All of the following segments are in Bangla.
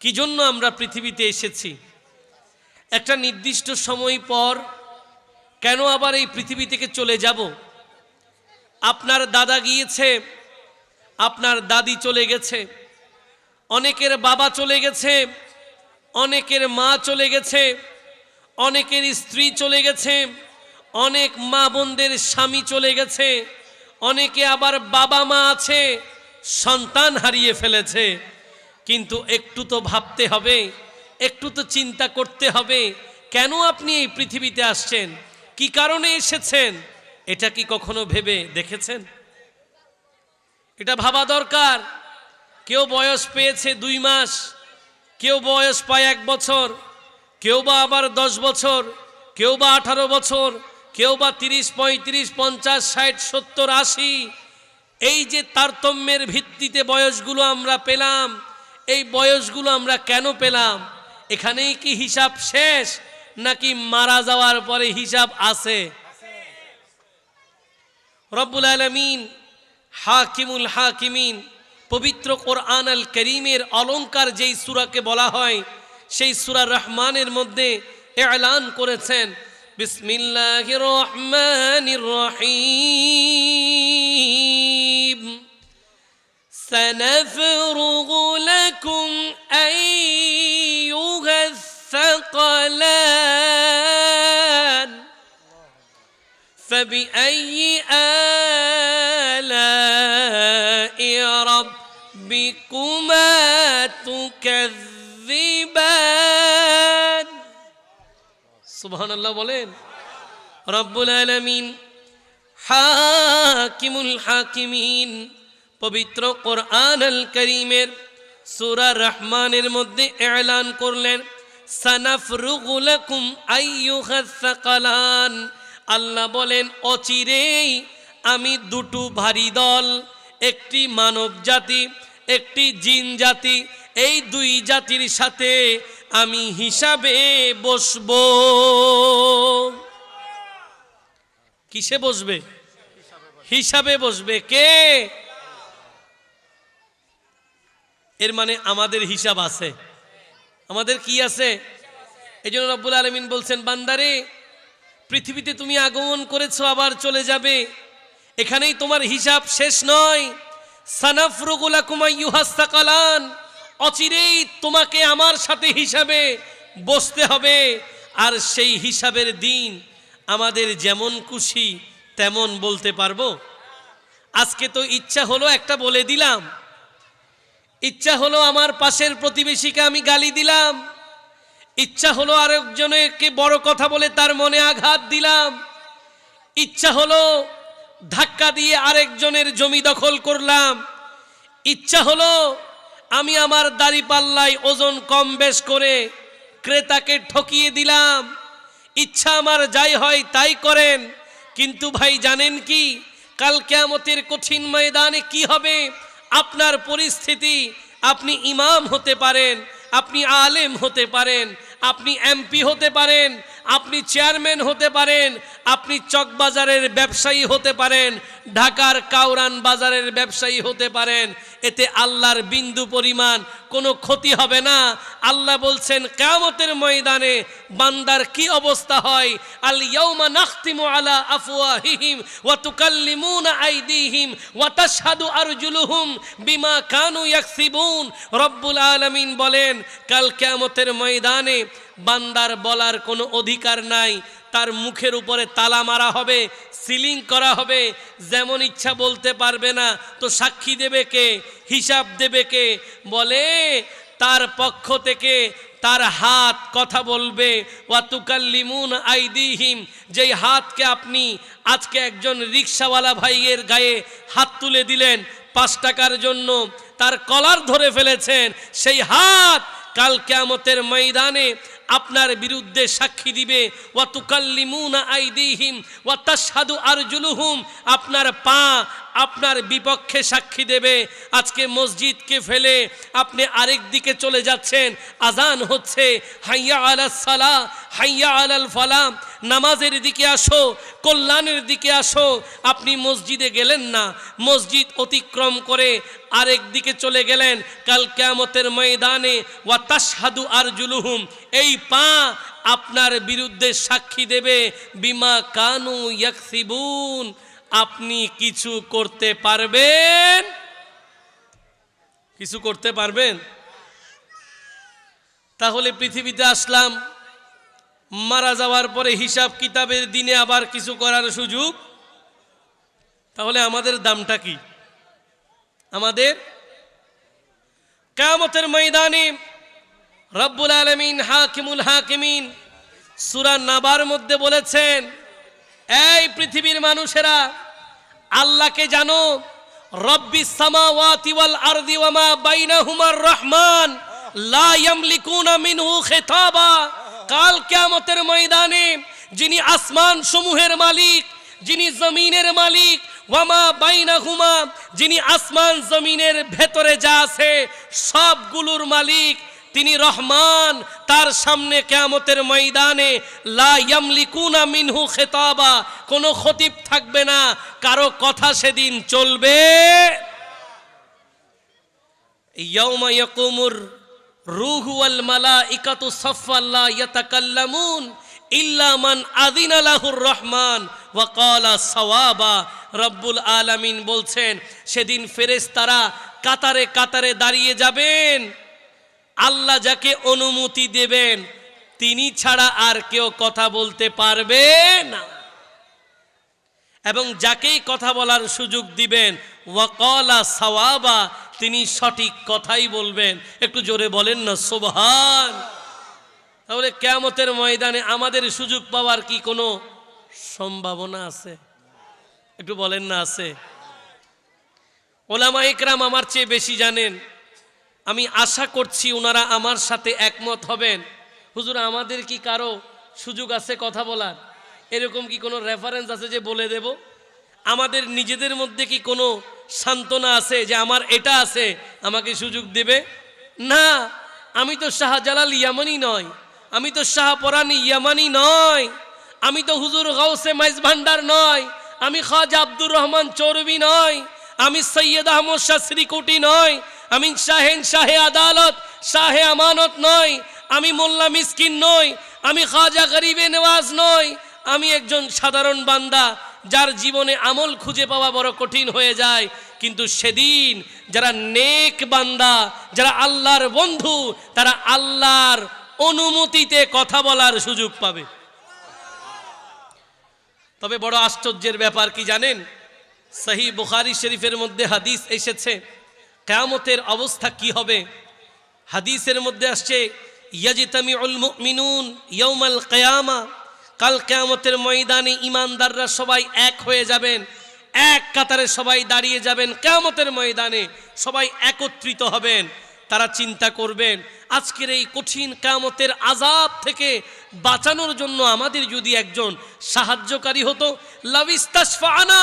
কি জন্য আমরা পৃথিবীতে এসেছি? একটা নির্দিষ্ট সময় পর কেন আবার এই পৃথিবী থেকে চলে যাব? আপনার দাদা গিয়েছে, আপনার দাদি চলে গেছে, অনেকের বাবা চলে গেছে, অনেকের মা চলে গেছে, অনেকের স্ত্রী চলে গেছে, অনেক মা বোনদের স্বামী চলে গেছে, অনেকে আবার বাবা মা আছে, সন্তান হারিয়ে ফেলেছে। কিন্তু একটু তো ভাবতে হবে, একটু তো চিন্তা করতে হবে, কেন আপনি এই পৃথিবীতে আসছেন? কি কারণে এসেছেন? এটা কি কখনো ভেবে দেখেছেন? এটা ভাবা দরকার। কেউ বয়স পেয়েছে দুই মাস, কেউ বয়স পায় এক বছর, কেউ বা আবার দশ বছর, কেউ বা আঠারো বছর, কেউ বা তিরিশ, পঁয়ত্রিশ, পঞ্চাশ, ষাট, সত্তর, আশি। এই যে তারতম্যের ভিত্তিতে বয়সগুলো আমরা পেলাম এই বয়সগুলো আমরা কেন পেলাম? এখানেই কি হিসাব শেষ? নাকি মারা যাওয়ার পরে হিসাব আছে? রব্বুল আলমিন, হাকিমুল হাকিমিন, পবিত্র কোরআন আল করিমের অলঙ্কার যেই সুরাকে বলা হয়, সেই সুরা রহমানের মধ্যে এলান করেছেন। বিসমিল্লাহ রহমান রহিম। سنفرغ لكم أيها الثقلان فبأي آلاء ربكما تكذبان سبحان الله বলেন রব্বুল আলামিন হাকিমুল হাকিমিন পবিত্র কোরআন আল করিমের সূরা রহমানের মধ্যে এলান করলেন আল্লাহ বলেন, অচিরেই আমি দুটো ভারী দল, একটি মানব জাতি, একটি জিন জাতি, এই দুই জাতির সাথে আমি হিসাবে বসবো। কিসে বসবে? হিসাবে বসবে। কে? এর মানে আমাদের হিসাব আছে। আমাদের কি আছে? এই জন্য রব্বুল আলমিন বলছেন, বান্দারে, পৃথিবীতে তুমি আগমন করেছ, আবার চলে যাবে। এখানেই তোমার হিসাব শেষ নয়। সানাফরুগুলা কুমাইয়ুহাস্তাকালান অচিরেই তোমাকে আমার সাথে হিসাবে বসতে হবে। আর সেই হিসাবের দিন আমাদের যেমন খুশি তেমন বলতে পারব। আজকে তো ইচ্ছা হলো একটা বলে দিলাম। ইচ্ছা হলো আমার পাশের প্রতিবেশীকে আমি গালি দিলাম। ইচ্ছা হলো আরেকজনকে বড় কথা বলে তার মনে আঘাত দিলাম। ইচ্ছা হলো ধাক্কা দিয়ে আরেকজনের জমি দখল করলাম। ইচ্ছা হলো আমি আমার দাড়ি পাল্লায় ওজন কম বেশ করে ক্রেতাকে ঠকিয়ে দিলাম। ইচ্ছা আমার যাই হয় তাই করেন, কিন্তু ভাই জানেন কি, কাল কেয়ামতের কঠিন ময়দানে কি হবে? আপনার পরিস্থিতি, আপনি ইমাম হতে পারেন, আপনি আলেম হতে পারেন, আপনি এমপি হতে পারেন, আপনি চেয়ারম্যান হতে পারেন, আপনি চকবাজারের ব্যবসায়ী হতে পারেন, ঢাকার কাউরান বাজারের ব্যবসায়ী হতে পারেন এতে আল্লাহর বিন্দু পরিমাণ কোনো ক্ষতি হবে না। আল্লাহ বলছেন, কেয়ামতের ময়দানে বান্দার কি অবস্থা হয়? আল ইয়াউমা নাখতিমু আলা আফওয়াহিহিম ওয়া তুকাল্লিমুনা আইদিহিম ওয়া তাশহাদু আরজুলুহুম বিমা কানু ইয়াকসিবুন। রব্বুল আলামিন বলেন, কাল কিয়ামতের ময়দানে বান্দার বলার কোনো অধিকার নাই। তার মুখের উপরে তালা মারা হবে, সিলিং করা হবে, যেমন ইচ্ছা বলতে পারবে না। তো সাক্ষী দেবে কে? হিসাব দেবে কে? বলে, তার পক্ষ থেকে তার হাত কথা বলবে, ওয়াতুকাল্লিমুন আইদিহিম যেই হাতকে আপনি আজকে একজন রিক্সাওয়ালা ভাইয়ের গায়ে হাত তুলে দিলেন পাঁচ টাকার জন্য, তার কলার ধরে ফেলেছেন, সেই হাত কাল কেয়ামতের ময়দানে আপনার বিরুদ্ধে সাক্ষী দিবে। ওয়াতুকাল্লিমুনা আইদিহিম ওয়া ওয়াতাশহাদু আরজুলুহুম, আপনার পা আপনার বিপক্ষে সাক্ষী দেবে। আজকে মসজিদকে ফেলে আপনি আরেক দিকে চলে যাচ্ছেন। আজান হচ্ছে, হাইয়া আলাল সালা হাইয়া আলাল ফালাম নামাজের দিকে আসো, কল্যাণের দিকে আসো, আপনি মসজিদে গেলেন না। মসজিদ অতিক্রম করে আরেক দিকে চলে গেলেন। কাল কেয়ামতের ময়দানে ওয়া তাসহাদু আর জুলুহুম এই পা আপনার বিরুদ্ধে সাক্ষী দেবে, বিমা কানু ইয়াকসিবুন। আপনি কিছু করতে পারবেন? কিছু করতে পারবেন? তাহলে পৃথিবীতে আসলাম। মারা যাওয়ার পরে হিসাব কিতাবের দিনে আবার কিছু করার সুযোগ? তাহলে আমাদের দামটা কি? আমাদের কামতের ময়দানে রব্বুল আলমিন হাকিমুল হাকিমিন সুরা নাবার মধ্যে বলেছেন, এই পৃথিবীর মানুষেরা আল্লাহকে জানো, রব্বি সামাওয়াতি আরদি ওয়ামা বাইনাহুমার রহমান, লা ইয়ামলিকুনা মিনহু খিতাবা। কাল কিয়ামতের ময়দানে যিনি আসমান সমূহের মালিক, যিনি জমিনের মালিক, ওয়ামা বাইনাহুমা, যিনি আসমান জমিনের ভেতরে যা আছে সবগুলোর মালিক, তিনি রহমান। তার সামনে কেয়ামতের ময়দানে লা মিনহু খেতাবা, কোনো খতিব থাকবে না, কারও কথা সেদিন চলবে। ইয়াউমা রুহু ওয়াল মালাইকাতু সাফফান লা ইয়াতাকাল্লামুন ইল্লা মান আযিনা রহমান। রব্বুল আলামিন বলছেন, সেদিন ফেরেশতারা কাতারে কাতারে দাঁড়িয়ে যাবেন। আল্লাহ যাকে অনুমতি দেবেন, তিনি ছাড়া আর কেউ কথা বলতে পারবে না। এবং যাকেই কথা বলার সুযোগ দিবেন ওয়াকলা সাওয়াবা তিনি সঠিক কথাই বলবেন। একটু জোরে বলেন না সোভান তাহলে কেয়ামতের ময়দানে আমাদের সুযোগ পাওয়ার কি কোনো সম্ভাবনা আছে? একটু বলেন না, আছে। ওলামা ইকরাম আমার চেয়ে বেশি জানেন। আমি আশা করছি ওনারা আমার সাথে একমত হবেন। হুজুর, আমাদের কি কারও সুযোগ আছে কথা বলার? এরকম কি কোনো রেফারেন্স আছে যে বলে দেব? আমাদের নিজেদের মধ্যে কি কোনো সান্ত্বনা আছে যে আমার এটা আছে, আমাকে সুযোগ দেবে? না, আমি তো শাহজালাল ইয়ামানি নয় আমি তো শাহপরানি ইয়ামানি নয় আমি তো হুজুর গাউসে মাইজ ভান্ডার নয় আমি খাজা আব্দুর রহমান চৌরবি নয় আমি সৈয়দ আহমদ শাহ শ্রীকুটি নয় আমি শাহেন শাহে আদালত, শাহে আমানত নয় আমি মোল্লা মিসকিন নই, আমি খাজা গরিবে নেওয়াজ নই, আমি একজন সাধারণ বান্দা যার জীবনে আমল খুঁজে পাওয়া বড় কঠিন হয়ে যায়, কিন্তু সেদিন যারা নেক বান্দা, যারা আল্লাহর বন্ধু, তারা আল্লাহর অনুমতিতে কথা বলার সুযোগ পাবে। তবে বড় আশ্চর্যের ব্যাপার কি জানেন? সহি বুখারি শরীফের মধ্যে হাদিস এসেছে, কেয়ামতের অবস্থা কি হবে? হাদিসের মধ্যে আসছে ইয়াজিতামি উল মুমিনুন ইয়ৌমাল কেয়ামা। কাল কেয়ামতের ময়দানে ইমানদাররা সবাই এক হয়ে যাবেন, এক কাতারে সবাই দাঁড়িয়ে যাবেন, কেয়ামতের ময়দানে সবাই একত্রিত হবেন, তারা চিন্তা করবেন, আজকের এই কঠিন কামতের আজাব থেকে বাঁচানোর জন্য আমাদের যদি একজন সাহায্যকারী হতো লাভিস্তাসফানা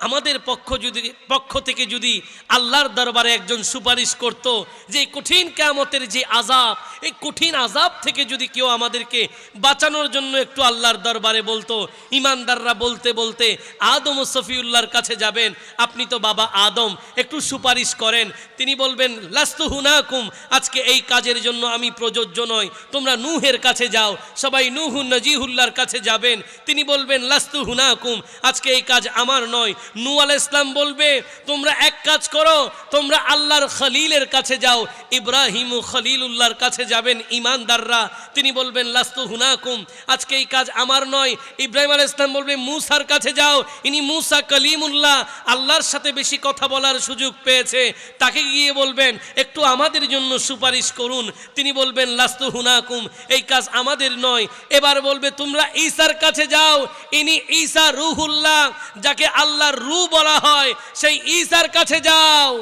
আমাদের পক্ষ যদি, পক্ষ থেকে যদি আল্লাহর দরবারে একজন সুপারিশ করত যে কঠিন কামতের যে আজাব এই কঠিন আজাব থেকে যদি কেউ আমাদেরকে বাঁচানোর জন্য একটু আল্লাহর দরবারে বলতো, ইমানদাররা বলতে বলতে, আদম ও সফিউল্লাহর কাছে যাবেন, আপনি তো বাবা আদম, একটু সুপারিশ করেন। তিনি বলবেন, লাস্তু হুনাকুম, আজকে এই কাজের জন্য আমি প্রযোজ্য নয় তোমরা নুহের কাছে যাও, সবাই নুহু নজিহুল্লার কাছে যাবেন। তিনি বলবেন, লাস্তু হুনাকুম, আজকে এই কাজ আমার নয় নু আল ইসলাম বলবে, তোমরা এক কাজ করো, তোমরা আল্লাহর খলিলের কাছে যাও, ইব্রাহিম ও খলিলুল্লাহর কাছে যাবেন ইমানদাররা তিনি বলবেন, লাস্তু হুনাকুম, আজকে এই কাজ আমার নয়। ইব্রাহিম আল ইসলাম বলবে, মুসার কাছে যাও, ইনি মুসা কলিমুল্লাহ, আল্লাহর সাথে বেশি কথা বলার সুযোগ পেয়েছে। তাকে গিয়ে বলবেন, একটু আমাদের জন্য সুপারিশ করুন। তিনি বলবেন, লাস্তু হুনাকুম, এই কাজ আমাদের নয়। এবার বলবে, তোমরা ঈসার কাছে যাও। ইনি ঈসা রুহুল্লাহ, যাকে আল্লাহর রু বলা হয়, সেই ঈসার কাছে যাও।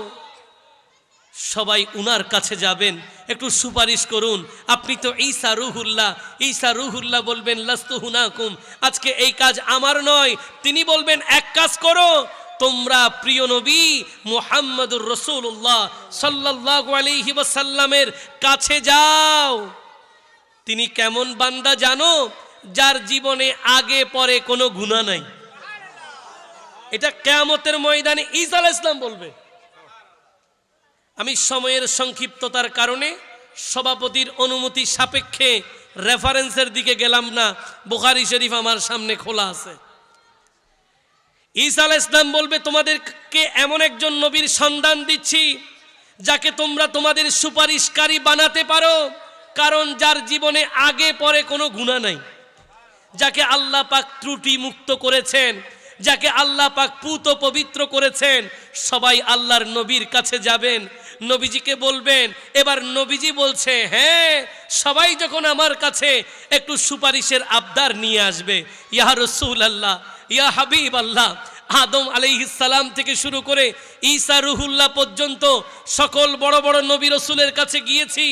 সবাই উনার কাছে যাবেন। একটু সুপারিশ করুন, আপনি তো ঈসা রুহুল্লাহ। ঈসা রুহুল্লাহ বলবেন, লাস্তু হুনাকুম, আজকে এই কাজ আমার নয়। তিনি বলবেন, এক কাজ করো, তোমরা প্রিয় নবী মুহাম্মদুর রসুল্লাহ সাল্লাহ আলহি ওয়াসাল্লামের কাছে যাও। তিনি কেমন বান্দা জানো, যার জীবনে আগে পরে কোনো গুণা নাই। এটা কেয়ামতের ময়দানে ঈসা আলাইহিস ইসলাম বলবে। আমি সময়ের সংক্ষিপ্ততার কারণে সভাপতির অনুমতি সাপেক্ষে রেফারেন্সের দিকে গেলাম না, বুখারি শরীফ আমার সামনে খোলা আছে। ঈসা আলাইহিস ইসলাম বলবে, তোমাদেরকে এমন একজন নবীর সন্ধান দিচ্ছি, যাকে তোমরা তোমাদের সুপারিশকারী বানাতে পারো, কারণ যার জীবনে আগে পরে কোনো গুণা নাই, যাকে আল্লাহ পাক ত্রুটি মুক্ত করেছেন। যাকে আল্লাহ পাক পুত পবিত্র করেছেন, সবাই আল্লাহর নবীর কাছে যাবেন, নবীজিকে বলবেন, এবার নবীজি বলছে হ্যাঁ সবাই যখন আমার কাছে একটু সুপারিশের আবদার নিয়ে আসবে, ইয়া রসুল আল্লাহ ইয়া হাবিব আল্লাহ আদম আলাইহিসালাম থেকে শুরু করে ঈসা রুহুল্লাহ পর্যন্ত সকল বড় বড় নবী রসুলের কাছে গিয়েছি,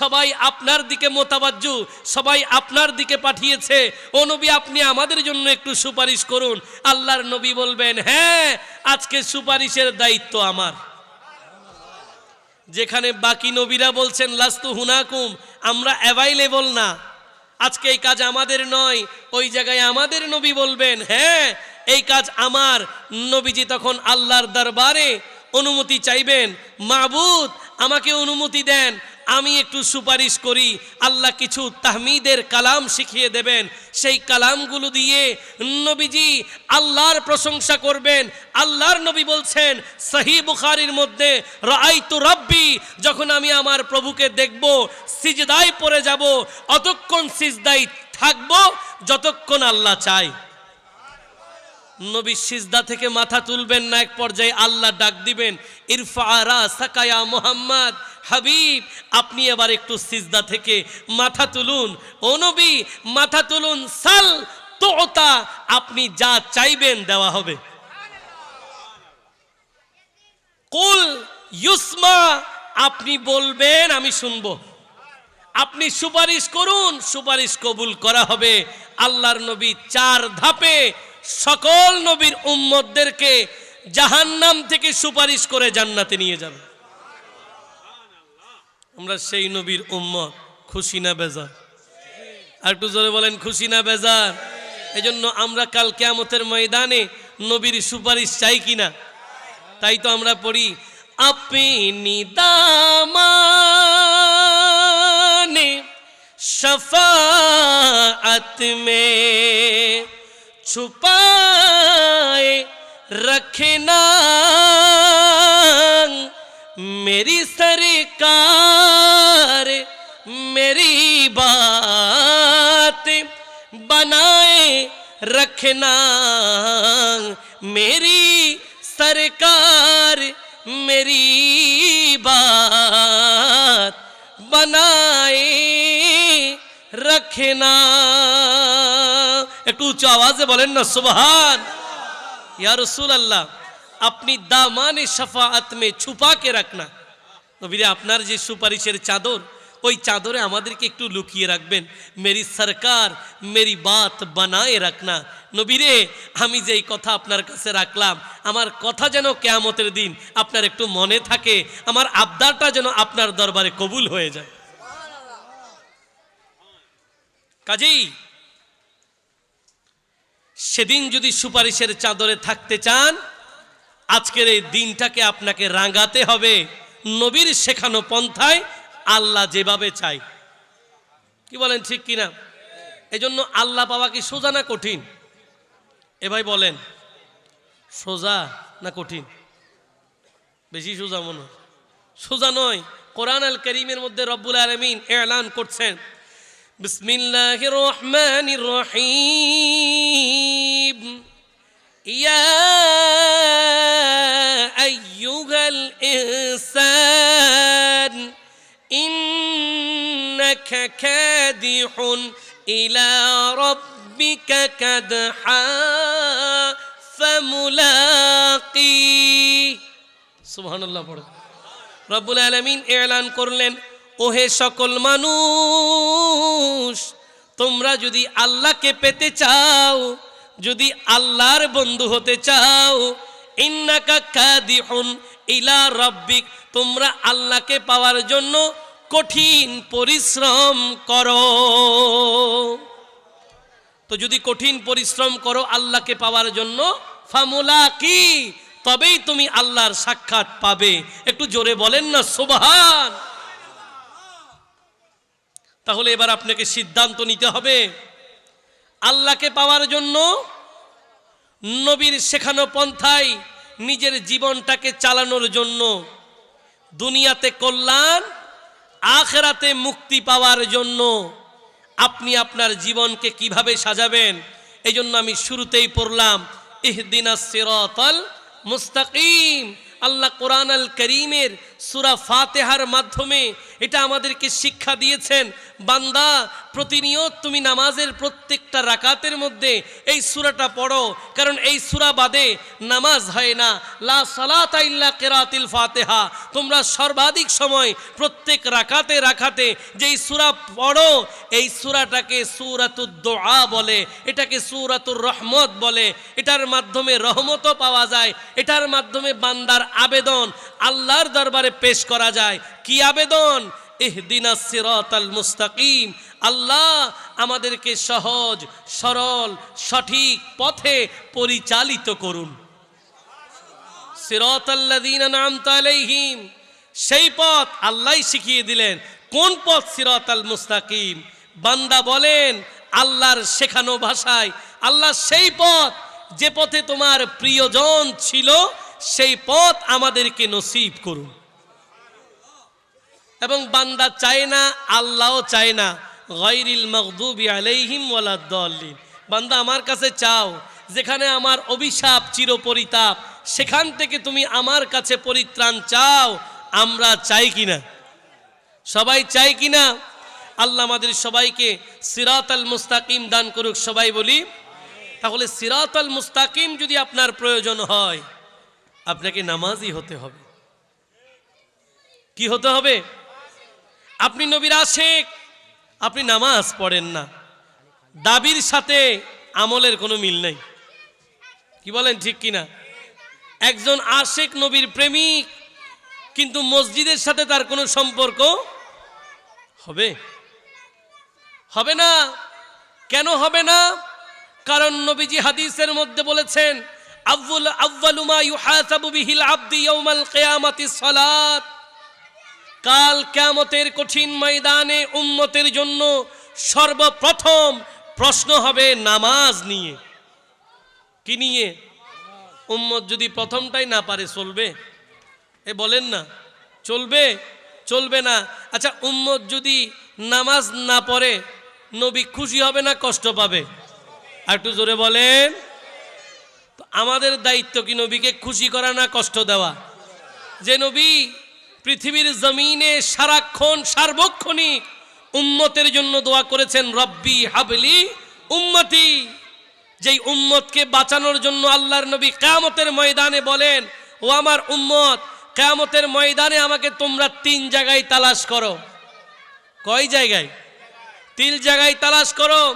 সবাই আপনার দিকে মোতাবাজ্জু, সবাই আপনার দিকে পাঠিয়েছে। ও নবী, আপনি আমাদের জন্য একটু সুপারিশ করুন। আল্লাহর নবী বলবেন হ্যাঁ আজকে সুপারিশের দায়িত্ব আমার। যেখানে বাকি নবীরা বলছেন, লাস্তু হুনাকুম, আমরা অ্যাভাইলেবল না। আজকে এই কাজ আমাদের নয়, ওই জায়গায় আমাদের নবী বলবেন হ্যাঁ এই কাজ আমার। নবীজি তখন আল্লাহর দরবারে অনুমতি চাইবেন, মাবুদ, আমাকে অনুমতি দেন, আমি একটু সুপারিশ করি। আল্লাহ কিছু তাহমিদের কালাম শিখিয়ে দেবেন। সেই কালামগুলো দিয়ে নবীজি আল্লাহর প্রশংসা করবেন। আল্লাহর নবী বলছেন সহি বুখারির মধ্যে রাইতু রব্বি, যখন আমি আমার প্রভুকে দেখব, সিজদায় পড়ে যাব, অতক্ষণ সিজদাই থাকব, যতক্ষণ আল্লাহ চায়। নবী সিজদা থেকে মাথা তুলবেন না, এক পর্যায়ে আল্লাহ ডাক দিবেন, ইরফা আরা সাকায়া মোহাম্মদ, হাবিব, আপনি এবার একটু সিজদা থেকে মাথা তুলুন। ও নবী, মাথা তুলুন, সাল তোতা, আপনি যা চাইবেন দেওয়া হবে। কুল ইউসমা, আপনি বলবেন, আমি শুনব। আপনি সুপারিশ করুন, সুপারিশ কবুল করা হবে। আল্লাহর নবী চার ধাপে সকল নবীর উম্মদদেরকে জাহান্নাম থেকে সুপারিশ করে জান্নাতে নিয়ে যাবে। আমরা সেই নবীর উম্মত, খুশি না বেজার? আর একটু জোরে বলেন, খুশি না বেজার? জন্য আমরা কাল কেয়ামতের ময়দানে নবীর সুপারিশ চাই কিনা? তাই তো আমরা পড়ি, আপনি দামা সফা আত্মে छुपाए रखना। मेरी सरकार मेरी बात बनाए रखना। मेरी सरकार मेरी बात बनाए रखना। উচ্চ আওয়াজে বলেন না, সুবহান। ইয়া রসুল আল্লাহ আপনি দামানে শফাআত মে ছুপা কে রাখনা। নবীরে, আপনার যে সুপারিশের চাদর, ওই চাদরে আমাদেরকে একটু লুকিয়ে রাখবেন। মেরি সরকার, মেরি বাত বানায় রাখনা। নবীরে, আমি যেই কথা আপনার কাছে রাখলাম, আমার কথা যেন কেয়ামতের দিন আপনার একটু মনে থাকে, আমার আবদারটা যেন আপনার দরবারে কবুল হয়ে যায়। কাজেই সেদিন যদি সুপারিশের চাদরে থাকতে চান, আজকের এই দিনটাকে আপনাকে রাঙাতে হবে নবীর শেখানো পন্থায় আল্লাহ যেভাবে চাই কি বলেন, ঠিক কিনা? এই জন্য আল্লাহ পাওয়া কি সোজা না কঠিন? এ বলেন, সোজা না কঠিন? বেশি সোজা মনে সোজা নয়, কোরআন আল করিমের মধ্যে রব্বুল আলমিন এলান করছেন বিসমিল্লাহ রহমান রহিম। يا أيها الإنسان إنك كادح إلى ربك كدحا فملاقيه سبحان الله পড়ো রব্বুল আলমিন এলান করলেন ওহে সকল মানুষ তোমরা যদি আল্লাহকে পেতে চাও যদি আল্লাহর বন্ধু হতে চাও, ইন্নাকা ইলা রাব্বিক, তোমরা আল্লাহকে পাওয়ার জন্য কঠিন পরিশ্রম করো। তো যদি কঠিন পরিশ্রম করো আল্লাহকে পাওয়ার জন্য, ফামুলা কি? তবেই তুমি আল্লাহর সাক্ষাৎ পাবে। একটু জোরে বলেন না, সুবহান। তাহলে এবার আপনাকে সিদ্ধান্ত নিতে হবে। আল্লাহকে পাওয়ার জন্য নবীর শেখানো পন্থায় নিজের জীবনটাকে চালানোর জন্য দুনিয়াতে কল্যাণ, আখেরাতে মুক্তি পাওয়ার জন্য আপনি আপনার জীবনকে কীভাবে সাজাবেন এই জন্য আমি শুরুতেই পড়লাম ইহদিনা সিরাতাল মুস্তাকিম। আল্লাহ কোরআন আল করিমের সুরা ফাতেহার মাধ্যমে এটা আমাদেরকে শিক্ষা দিয়েছেন, বান্দা, প্রতিনিয়ত তুমি নামাজের প্রত্যেকটা রাকাতের মধ্যে এই সুরাটা পড়ো, কারণ এই সুরা বাদে নামাজ হয় না। লা সালাতা ইল্লা কেরাতিল ফাতেহা। তোমরা সর্বাধিক সময় প্রত্যেক রাকাতে রাখাতে যেই সুরা পড়ো, এই সুরাটাকে সুরাতুদ দোয়া বলে, এটাকে সুরাতুর রহমত বলে। এটার মাধ্যমে রহমতও পাওয়া যায়, এটার মাধ্যমে বান্দার আবেদন, আল্লাহর দরবারে পেশ করা যায়। কি আবেদন? ইহদিনা সিরাতাল মুস্তাকিম। আল্লাহ আমাদেরকে সহজ, সরল, সঠিক পথে পরিচালিত করুন। সিরাতাল্লাযীনা নামতা আলাইহিম। সেই পথ আল্লাহই শিখিয়ে দিলেন। কোন পথ? সিরাতাল মুস্তাকিম। বান্দা বলেন, আল্লাহর শেখানো ভাষায়। আল্লাহ সেই পথ, যে পথে তোমার প্রিয়জন ছিল, সেই পথ আমাদেরকে নসিব করুন। এবং বান্দা চায় না, আল্লাহও চায় না। গৈরিল মকদুবি আলাইহিম ওয়ালাদ্দলিন বান্দা আমার কাছে চাও, যেখানে আমার অভিশাপ চিরপরিতাপ, সেখান থেকে তুমি আমার কাছে পরিত্রাণ চাও, আমরা চাই কিনা? সবাই চাই কি না আল্লাহ আমাদের সবাইকে সিরাত আল মুস্তাকিম দান করুক, সবাই বলি, তাহলে সিরাত আল মুস্তাকিম যদি আপনার প্রয়োজন হয়, আপনাকে নামাজই হতে হবে। কি হতে হবে? আপনি নবীর আশেক, আপনি নামাজ পড়েন না। দাবির সাথে আমলের কোনো মিল নেই। কি বলেন ঠিক কিনা? একজন আশেক নবীর প্রেমিক, কিন্তু মসজিদের সাথে তার কোনো সম্পর্ক হবে? হবে না। কেন হবে না? কারণ নবীজি হাদিসের মধ্যে বলেছেন আব্বুল আব্বালুমা ইউহাসাবু বিহিল আব্দি ইয়াউমাল কিয়ামাতিস সালাত। কাল কেয়ামতের কঠিন ময়দানে উম্মতের জন্য সর্বপ্রথম প্রশ্ন হবে নামাজ নিয়ে। কি নিয়ে? উম্মত যদি প্রথমটাই না পারে, চলবে? এ বলেন না। চলবে? চলবে না। আচ্ছা উম্মত যদি নামাজ না পড়ে, নবী খুশি হবে না কষ্ট পাবে? আর একটু জোরে বলেন। আমাদের দায়িত্ব কি নবীকে খুশি করা না কষ্ট দেওয়া? যে নবী পৃথিবীর জমিনে সারাক্ষণ সার্বক্ষণিক উম্মতের জন্য দোয়া করেছেন, রব্বি হাবলি উম্মতি। যেই উম্মতকে বাঁচানোর জন্য আল্লাহর নবী কেয়ামতের ময়দানে বলেন, ও আমার উম্মত, কেয়ামতের ময়দানে আমাকে তোমরা তিন জায়গায় তালাশ করো। কয় জায়গায়? তিন জায়গায় তালাশ করো।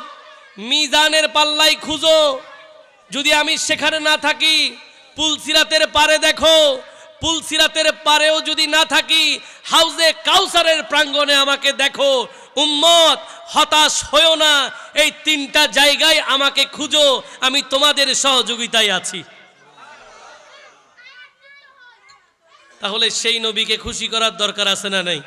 মিজানের পাল্লাই খুঁজো। যদি আমি সেখানে না থাকি, পুলসিরাতের পারে দেখো পুলসিরাতের পারেও যদি না থাকি, হাউজে কাউসারের প্রাঙ্গণে আমাকে দেখো। উম্মত, হতাশ হয়েও না, এই তিনটা জায়গায় আমাকে খুঁজো, আমি তোমাদের সহযোগিতায় আছি। তাহলে সেই নবীকে খুশি করার দরকার আছে না নাই?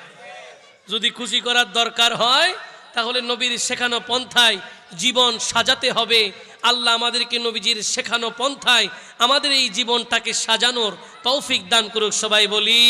যদি খুশি করার দরকার হয়, তাহলে নবীর শেখানো পন্থায় জীবন সাজাতে হবে। আল্লাহ আমাদেরকে নবীজির শেখানো পন্থায় আমাদের এই জীবনটাকে সাজানোর তৌফিক দান করুক সবাই বলি